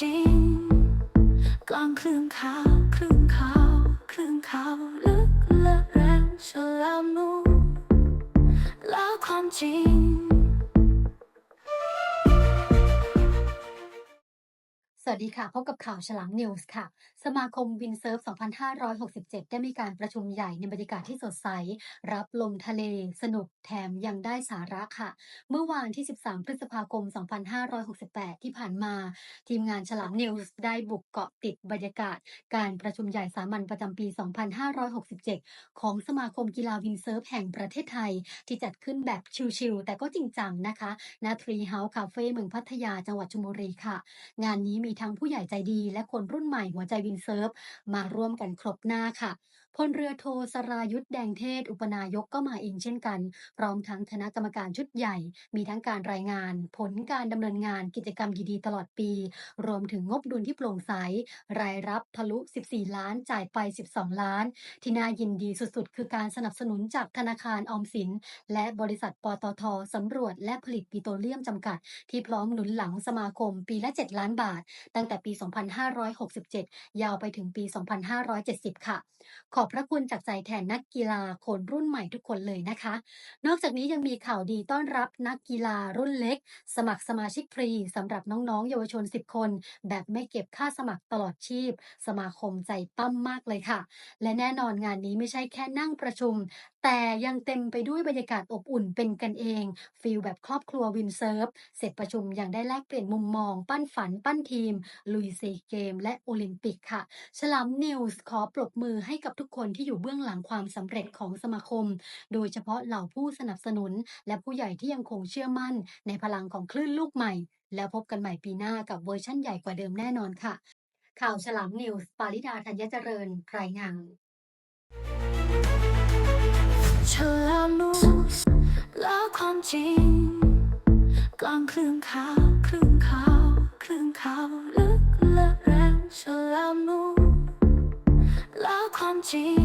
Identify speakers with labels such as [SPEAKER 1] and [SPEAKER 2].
[SPEAKER 1] จริง กลางคลื่นขาวคลื่นขาวคลื่นขาวลึกและแรงฉลามนูแล้วความจริง
[SPEAKER 2] สวัสดีค่ะ พบกับข่าวฉลามนิวส์ค่ะ สมาคมวินเซิร์ฟ 2567 ได้มีการประชุมใหญ่ในบรรยากาศที่สดใส รับลมทะเล สนุกแถมยังได้สาระค่ะ เมื่อวานที่ 13 พฤษภาคม 2568 ที่ผ่านมา ทีมงานฉลามนิวส์ได้บุกเกาะติดบรรยากาศ การประชุมใหญ่สามัญประจำปี 2567 ของสมาคมกีฬาวินเซิร์ฟแห่งประเทศไทย ที่จัดขึ้นแบบชิลๆแต่ก็จริงจังนะคะณทรีเฮาส์คาเฟ่เมืองพัทยาจังหวัดชลบุรีค่ะ งานนี้มีทั้งผู้ใหญ่ใจดีและคนรุ่นใหม่หัวใจวินเซิร์ฟมาร่วมกันครบหน้าค่ะพลเรือโทสรายุทธแดงเทศ อุปนายกก็มาเองเช่นกัน พร้อมทั้งคณะกรรมการชุดใหญ่ มีทั้งการรายงาน ผลการดำเนินงานกิจกรรมดีๆ ตลอดปี รวมถึงงบดุลที่โปร่งใส รายรับทะลุ 14 ล้านจ่ายไป 12 ล้าน ที่น่ายินดีสุดๆ คือการสนับสนุนจากธนาคารออมสิน และบริษัทปตทสำรวจและผลิตปิโตรเลียมจำกัด ที่พร้อมหนุนหลังสมาคมปีละ 7 ล้านบาท ตั้งแต่ปี 2567 ยาวไปถึงปี 2570 ค่ะขออบพระคุณจากใจแทนนักกีฬาคนรุ่นใหม่ทุกคนเลยนะคะ นอกจากนี้ยังมีข่าวดีต้อนรับนักกีฬารุ่นเล็ก สมัครสมาชิกฟรีสำหรับน้องๆ เยาวชน 10 คน แบบไม่เก็บค่าสมัครตลอดชีพ สมาคมใจปั้มมากเลยค่ะ และแน่นอนงานนี้ไม่ใช่แค่นั่งประชุม แต่ยังเต็มไปด้วยบรรยากาศอบอุ่นเป็นกันเองฟีลแบบครอบครัววินเซิร์ฟเสร็จประชุมยังได้แลกเปลี่ยนมุมมอง ปั้นฝันปั้นทีม ลุยซีเกม และโอลิมปิกค่ะ ฉลามนิวส์ขอปรบมือให้กับทุกคนที่อยู่เบื้องหลังความสำเร็จของสมาคม โดยเฉพาะเหล่าผู้สนับสนุน และผู้ใหญ่ที่ยังคงเชื่อมั่น ในพลังของคลื่นลูกใหม่ แล้วพบกันใหม่ปีหน้ากับเวอร์ชั่นใหญ่กว่าเดิมแน่นอนค่ะ ข่าวฉลามนิวส์ปาริดาธัญเจริญรายงาน
[SPEAKER 1] ฉลามนูแล้วความจริงกลางคลื่นข่าวคลื่นข่าวคลื่นข่าว ลึ